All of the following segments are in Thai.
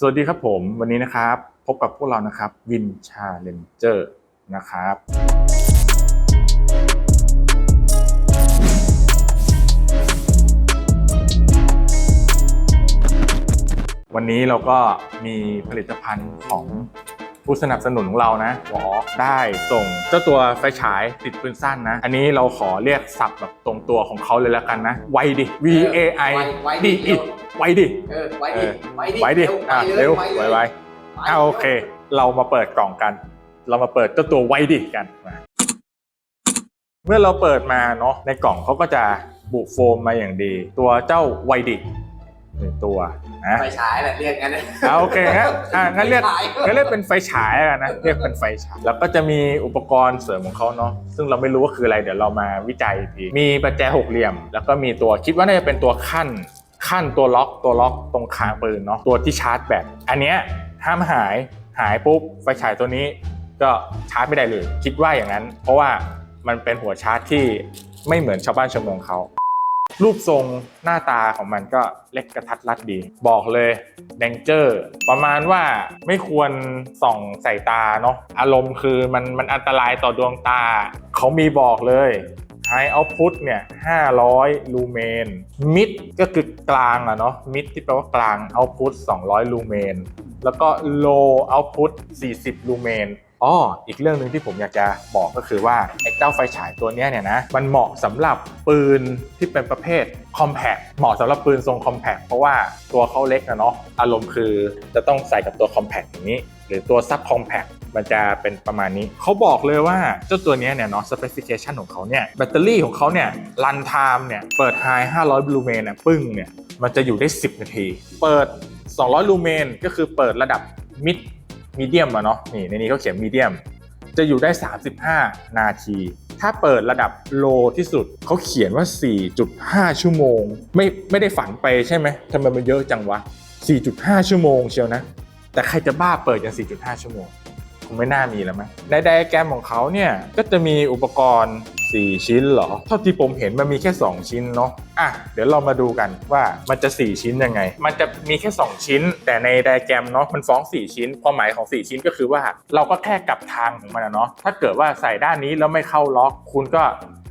สวัสดีครับผมวันนี้นะครับพบกับพวกเรานะครับวินชาเลนเจอร์นะครับ วันนี้เราก็มีผลิตภัณฑ์ของผู้สนับสนุนของเรานะวอได้ส่งเจ้าตัวไฟฉายติดปืนสั้นนะ อันนี้เราขอเรียกศัพท์แบบตรงตัวของเขาเลยแล้วกันนะไวดิ V A I ไว D ดิ I ไวดิ เออไว้ดิเออไว้ดิไวดิ อะเร็วไวไวไวอ่าโอเค เรามาเปิดกล่องกัน เรามาเปิดเจ้าตัวไวดิกันมาเมื่อเราเปิดมาเนาะในกล่องเขาก็จะบุโฟมมาอย่างดี ตัวเจ้าไวดิหนึ่งตัวนะไฟฉายแหละเรียกงั้นนะอ่าโอเคงั้นอ่างั้นเรียกไฟฉายงั้นเรียกเป็นไฟฉายแล้วกันนะเรียกเป็นไฟฉายแล้วก็จะมีอุปกรณ์เสริมของเขาเนาะซึ่งเราไม่รู้ว่าคืออะไรเดี๋ยวเรามาวิจัยอีกทีมีประแจหกเหลี่ยม แล้วก็มีตัวคิดว่าน่าจะเป็นตัวขั้น ขั้นตัวล็อกตัวล็อกตรงคางปืนเนาะตัวที่ชาร์จแบตอันเนี้ยห้ามหายหายปุ๊บไฟฉายตัวนี้ก็ชาร์จไม่ได้เลย คิดว่าอย่างนั้น เพราะว่ามันเป็นหัวชาร์จที่ไม่เหมือนชาวบ้านชาวเมืองเขารูปทรงหน้าตาของมันก็เล็กกระทัดรัดดี บอกเลยแดงเจอร์ ประมาณว่าไม่ควรส่องใส่ตาเนาะอารมณ์คือมันมันอันตรายต่อดวงตา เขามีบอกเลย High Output เนี่ย 500 ลูเมน Mid ก็คือกลางอะเนาะ Mid ที่แปลว่ากลาง Output 200 ลูเมน แล้วก็ Low Output 40 ลูเมนอ๋ออีกเรื่องหนึ่งที่ผมอยากจะบอกก็คือว่าไอ้เจ้าไฟฉายตัวนี้เนี่ยนะมันเหมาะสำหรับปืนที่เป็นประเภท Compact เหมาะสำหรับปืนทรง Compact เพราะว่าตัวเขาเล็กนะเนาะอารมณ์คือจะต้องใส่กับตัว Compact อย่างนี้ หรือตัว Sub Compact มันจะเป็นประมาณนี้ เขาบอกเลยว่าเจ้าตัวนี้เนี่ยเนาะ specification ของเขาเนี่ยแบตเตอรี่ของเขาเนี่ย run time เนี่ยเปิด high 500ลูเมนเนี่ยปึ้งเนี่ยมันจะอยู่ได้ 10 นาที เปิด 200ลูเมนก็คือเปิดระดับ mid มีเดียมอะเนาะนี่ในนี้เขาเขียนมีเดียมจะอยู่ได้ 35 นาที ถ้าเปิดระดับโลที่สุด เขาเขียนว่า 4.5 ชั่วโมง ไม่ไม่ได้ฝันไปใช่ไหมทำไมมันเยอะจังวะ 4.5 ชั่วโมงเชียวนะ แต่ใครจะบ้าเปิดอย่าง 4.5 ชั่วโมงคงไม่น่ามีแล้วมั้งในไดอะแกรมของเขาเนี่ย ก็จะมีอุปกรณ์ 4 ชิ้นเหรอ เท่าที่ผมเห็นมันมีแค่ 2 ชิ้นเนาะอะเดี๋ยวเรามาดูกันว่ามันจะ 4 ชิ้นยังไง มันจะมีแค่ 2 ชิ้น แต่ในไดอะแกรมเนาะมันฟ้อง 4 ชิ้น ความหมายของ 4 ชิ้นก็คือว่าเราก็แค่กลับทางของมันอะเนาะถ้าเกิดว่าใส่ด้านนี้แล้วไม่เข้าล็อก คุณก็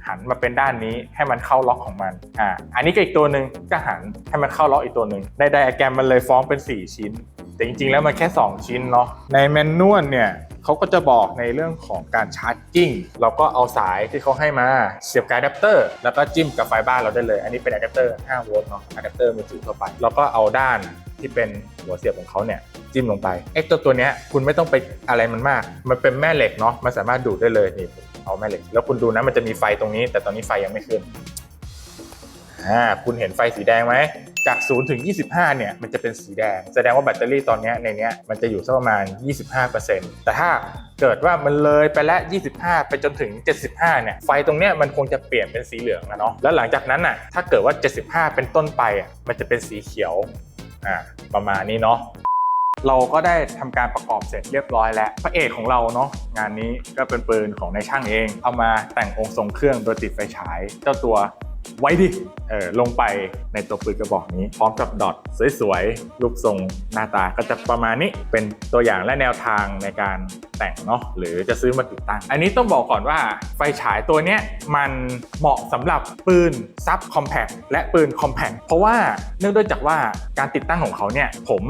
หันมาเป็นด้านนี้ให้มันเข้าล็อกของมัน อ่า อันนี้ก็อีกตัวหนึ่งก็หันให้มันเข้าล็อกอีกตัวหนึ่งในไดอะแกรมมันเลยฟ้องเป็น 4 ชิ้น แต่จริงๆแล้วมันแค่ 2 ชิ้นเนาะในแมนนวลเนี่ยเขาก็จะบอกในเรื่องของการชาร์จจิ้งเราก็เอาสายที่เขาให้มาเสียบกับอะแดปเตอร์แล้วก็จิ้มกับไฟบ้านเราได้เลย อันนี้เป็นอะแดปเตอร์5โวลต์เนาะอะแดปเตอร์มือถือทั่วไปแล้วก็เอาด้านที่เป็นหัวเสียบของเขาเนี่ยจิ้มลงไปไอ้ตัวตัวเนี้ยคุณไม่ต้องไปอะไรมันมาก มันเป็นแม่เหล็กเนาะมันสามารถดูดได้เลยนี่เอาแม่เหล็ก แล้วคุณดูนะมันจะมีไฟตรงนี้ แต่ตอนนี้ไฟยังไม่ขึ้นอ่าคุณเห็นไฟสีแดงไหม จาก 0 ถึง 25 เนี่ย มันจะเป็นสีแดง แสดงว่าแบตเตอรี่ตอนนี้ในนี้มันจะอยู่สักประมาณ 25%แต่ถ้าเกิดว่ามันเลยไปแล้ว 25 ไปจนถึง 75 เนี่ย ไฟตรงเนี้ยมันคงจะเปลี่ยนเป็นสีเหลืองนะเนาะ แล้วหลังจากนั้นน่ะ ถ้าเกิดว่า 75 เป็นต้นไปอะ มันจะเป็นสีเขียว อ่า ประมาณนี้เนาะเราก็ได้ทำการประกอบเสร็จเรียบร้อยแล้ว พระเอกของเราเนาะงานนี้ก็เป็นปืนของนายช่างเอง เอามาแต่งองค์ทรงเครื่องโดยติดไฟฉาย เจ้าตัว ไว้ดิเออลงไปในตัวปืนกระบอกนี้ พร้อมกับดอทสวยๆ รูปทรงหน้าตาก็จะประมาณนี้เป็นตัวอย่างและแนวทางในการแต่งเนาะหรือจะซื้อมาติดตั้ง อันนี้ต้องบอกก่อนว่าไฟฉายตัวเนี้ยมันเหมาะสำหรับปืนซับคอมแพคและปืนคอมแพคเพราะว่าเนื่องด้วยจากว่าการติดตั้งของเขาเนี่ยผม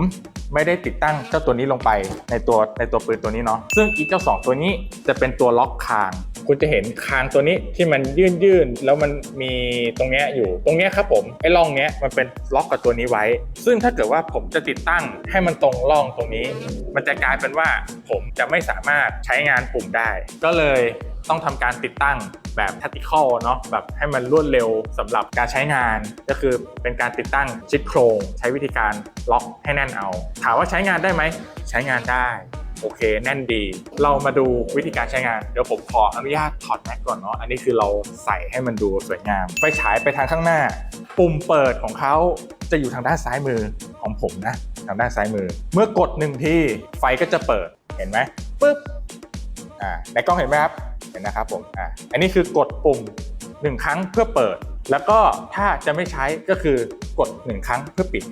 ไม่ได้ติดตั้งเจ้าตัวนี้ลงไปในตัวในตัวปืนตัวนี้เนาะซึ่งอีเจ้าสองตัวนี้จะเป็นตัวล็อกคาง คุณจะเห็นคางตัวนี้ที่มันยื่นยื่นๆแล้วมันมีตรงเนี้ยอยู่ตรงเนี้ยครับผมไอ้ร่องเนี้ยมันเป็นล็อกกับตัวนี้ไว้ ซึ่งถ้าเกิดว่าผมจะติดตั้งให้มันตรงร่องตรงนี้ มันจะกลายเป็นว่าผมจะไม่สามารถใช้งานปุ่มได้ ก็เลยต้องทำการติดตั้งแบบ tactical เนาะแบบให้มันรวดเร็วสำหรับการใช้งาน ก็คือเป็นการติดตั้งชิดโครง ใช้วิธีการล็อกให้แน่นเอา ถามว่าใช้งานได้ไหม ใช้งานได้ โอเคแน่นดี เรามาดูวิธีการใช้งาน เดี๋ยวผมขออนุญาตถอดแม็กก่อนเนาะ อันนี้คือเราใส่ให้มันดูสวยงาม ไฟฉายไปทางข้างหน้า ปุ่มเปิดของเขาจะอยู่ทางด้านซ้ายมือของผมนะ ทางด้านซ้ายมือ เมื่อกดหนึ่งทีไฟก็จะเปิด เห็นไหมปึ๊บ อ่า ในกล้องเห็นไหมครับ เห็นนะครับผม อ่า อันนี้คือกดปุ่มหนึ่งครั้งเพื่อเปิด แล้วก็ถ้าจะไม่ใช้ก็คือกดหนึ่งครั้งเพื่อปิด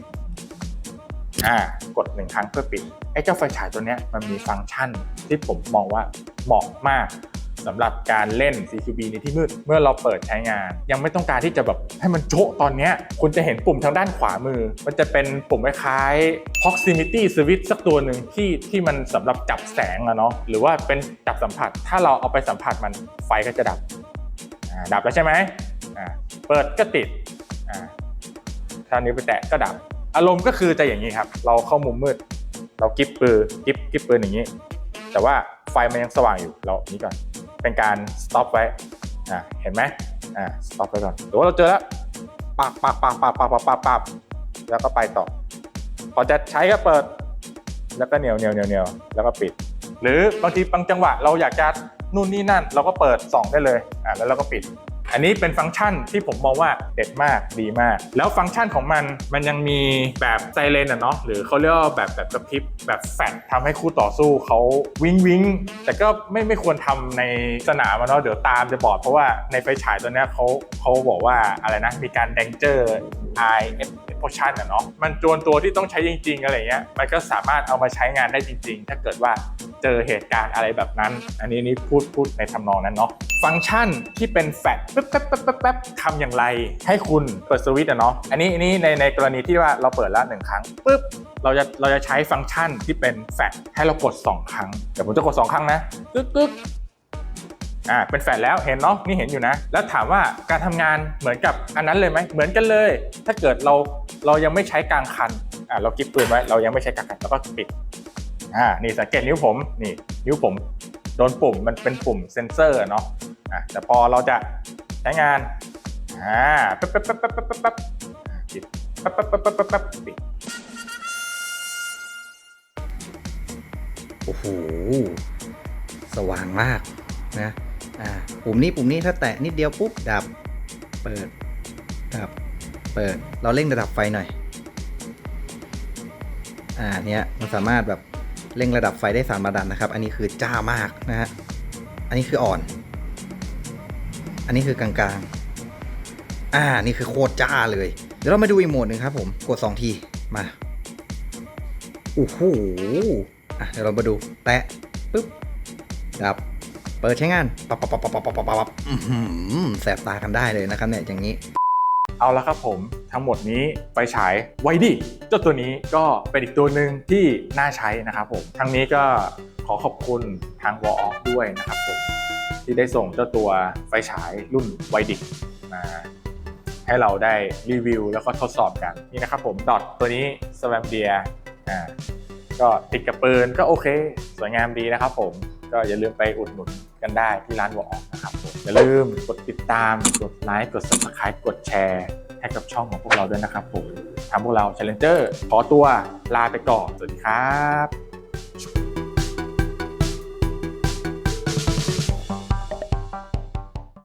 อ่ากดหนึ่งครั้งเพื่อปิดไอ้เจ้าไฟฉายตัวเนี้ยมันมีฟังก์ชันที่ผมมองว่าเหมาะมากสำหรับการเล่น CQB ในที่มืด เมื่อเราเปิดใช้งาน ยังไม่ต้องการที่จะแบบให้มันโจะตอนเนี้ยคุณจะเห็นปุ่มทางด้านขวามือ มันจะเป็นปุ่มคล้าย proximity switch สักตัวหนึ่งที่ที่มันสำหรับจับแสงอะเนาะหรือว่าเป็นจับสัมผัส ถ้าเราเอาไปสัมผัสมันไฟก็จะดับดับแล้วใช่ไหมเปิดก็ติดอ่าถ้านิ้วไปแตะก็ดับ อารมณ์ก็คือจะอย่างนี้ครับ เราเข้ามุมมืด เรากิบปืนกิบกิบปืนอย่างนี้ แต่ว่าไฟมันยังสว่างอยู่เรานี้ก่อน เป็นการ stop ไว้อ่าเห็นไหมอ่า stop ไว้ก่อนหรือว่าเราเจอแล้วปักปักปักปักปักปักปักปักแล้วก็ไปต่อ พอจะใช้ก็เปิด แล้วก็เหนียวเหนียวเหนียวเหนียวแล้วก็ปิด หรือบางทีบางจังหวะเราอยากจะนู่นนี่นั่น เราก็เปิดส่องได้เลยอ่าแล้วเราก็ปิด อันนี้เป็นฟังก์ชันที่ผมมองว่าเด็ดมากดีมาก แล้วฟังก์ชันของมันมันยังมีแบบไซเรนอะเนาะหรือเขาเรียกว่าแบบแบบกระพริบแบบแฟลชทำให้คู่ต่อสู้เขาวิงวิงแต่ก็ไม่ไม่ควรทำในสนามเนาะเดี๋ยวตามจะบอดเพราะว่าในไฟฉายตัวเนี้ยเขาเขาบอกว่าอะไรนะมีการ danger eye explosion อะเนาะมันจวนตัวที่ต้องใช้จริง ๆ อะไรเงี้ยมันก็สามารถเอามาใช้งานได้จริง ๆ ถ้าเกิดว่าเจอเหตุการณ์อะไรแบบนั้น อันนี้นี่พูดพูดในทำนองนั้นเนาะ ฟังก์ชันที่เป็นแฟลชปึ๊บแป๊บแป๊บแป๊บแป๊บทำอย่างไร ให้คุณเปิดสวิตช์อะเนาะอันนี้อันนี้ในในกรณีที่ว่าเราเปิดแล้วหนึ่งครั้งปึ๊บเราจะเราจะใช้ฟังก์ชันที่เป็นแฟลชให้เรากด 2 ครั้งเดี๋ยวผมจะกด 2 ครั้งนะตึ๊กตึ๊กอ่าเป็นแฟลชแล้วเห็นเนาะนี่เห็นอยู่นะ แล้วถามว่าการทำงานเหมือนกับอันนั้นเลยไหมเหมือนกันเลย ถ้าเกิดเราเรายังไม่ใช้กลางคันอ่าเรากิบปืนไว้เรายังไม่ใช้กลางคันแล้วก็ปิดอ่านี่สังเกตนิ้วผมนี่นิ้วผมโดนปุ่มมันเป็นปุ่มเซนเซอร์เนาะ อ่าแต่พอเราจะใช้งานอ่าแป๊บแป๊บแป๊บแป๊บแป๊บแป๊บแป๊บปิดแป๊บแป๊บแป๊บแป๊บแป๊บแป๊บปิดโอ้โหสว่างมากนะอ่าปุ่มนี้ปุ่มนี้ถ้าแตะนิดเดียวปุ๊บดับเปิดดับเปิดเราเร่งระดับไฟหน่อยอ่าเนี้ยมันสามารถแบบเร่งระดับไฟได้สามระดับนะครับ อันนี้คือจ้ามากนะฮะ อันนี้คืออ่อน อันนี้คือกลางๆ อ่า นี่คือโคตรจ้าเลย เดี๋ยวเรามาดูอีกโหมดหนึ่งครับผม กด 2 ที มาโอ้โหอะเดี๋ยวเรามาดู แตะปึ๊บ ดับ เปิดใช้งาน ปับปับปับปับปับปับปับปับแสบตากันได้เลยนะครับเนี่ย อย่างนี้ เอาละครับผมทั้งหมดนี้ไปฉายไว้ดิเจ้าตัวนี้ก็เป็นอีกตัวหนึ่งที่น่าใช้นะครับผม ทั้งนี้ก็ขอขอบคุณทางวอลด้วยนะครับผม ที่ได้ส่งเจ้าตัวไฟฉายรุ่นไวดิกมา ให้เราได้รีวิวแล้วก็ทดสอบกันนี่นะครับผมดอทตัวนี้สแวมเดียอ่าก็ติดกับปืนก็โอเค สวยงามดีนะครับผมก็อย่าลืมไปอุดหนุนกันได้ที่ร้านวอลนะครับผมอย่าลืมกดติดตามกดไลค์กด subscribe กดแชร์ให้กับช่องของพวกเราด้วยนะครับผมทางพวกเรา Challenger ขอตัวลาไปก่อนสวัสดีครับ